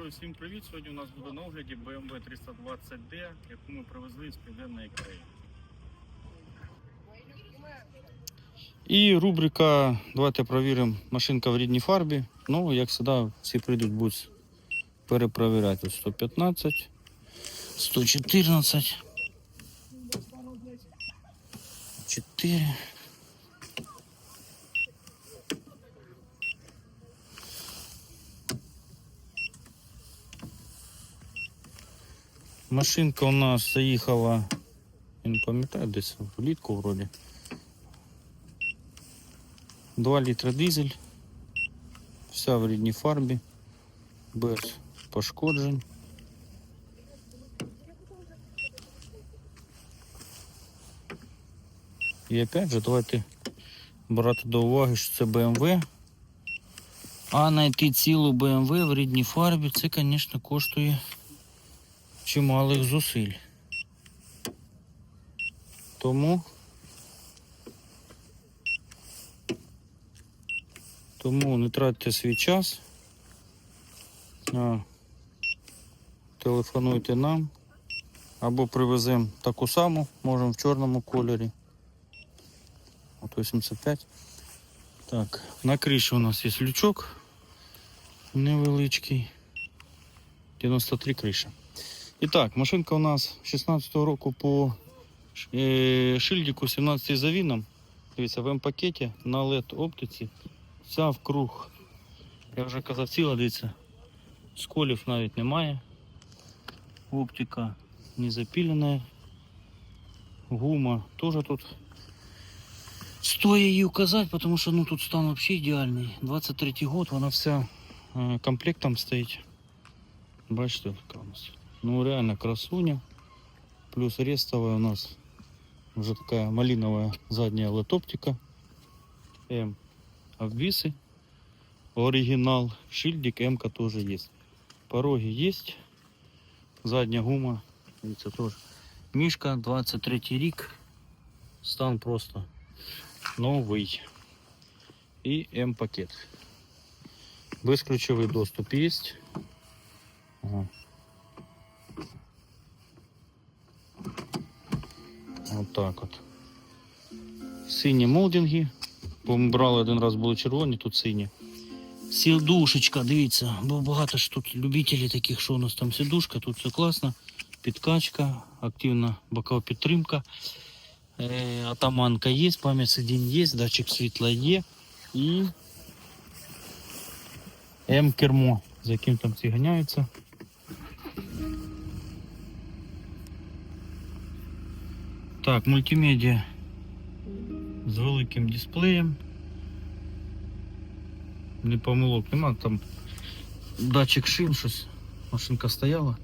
Друзі, всім привіт! Сьогодні у нас буде на огляді BMW 320D, яку ми привезли з Південної Кореї. І рубрика Давайте перевіримо машинка в рідній фарбі. Ну, як завжди, всі прийдуть будуть перепровіряти. Ось 115, 114, 4. Машинка у нас заїхала, я не пам'ятаю, десь влітку вроді. 2 літра дизель, вся в рідній фарбі, без пошкоджень. І опять же, давайте брати до уваги, що це BMW. А знайти цілу BMW в рідній фарбі, це, звісно, коштує чималих зусиль. Тому тому не тратьте свій час. А, телефонуйте нам або привеземо таку саму, можемо в чорному кольорі. От 85. Так, на криші у нас є лючок невеличкий. 93 криша. І так, машинка у нас 16-го року по е, шильдику 17 завіном. Дивіться, в М-пакеті на LED оптиці. Вся в круг. Я вже казав, ціла, дивіться. Сколів навіть немає. Оптика не запілена. Гума теж тут. Стоя її указати, тому що ну, тут стан взагалі ідеальний. 23 год, вона вся е, комплектом стоїть. Бачите, така у нас. Ну реально красуня. Плюс рестовая у нас уже такая малиновая задняя летоптика. М. Обвисы. Оригинал. Шильдик М тоже есть. Пороги есть. Задняя гума. Видите, тоже. Мишка 23 рік. Стан просто новий. І М-пакет. Безключовий доступ есть. От так от. Сині молдинги. Бо ми брали один раз були червоні, тут сині. Сідушечка, дивіться, бо багато ж тут любителів таких, що у нас там сідушка, тут все класно. Підкачка, активна бокова підтримка. Е, атаманка є, пам'ять сидінь є, датчик світла є. І М-кермо, за яким там ці ганяються. Так, мультимедіа з великим дисплеєм. Не помилок нема, там датчик шин, щось машинка стояла.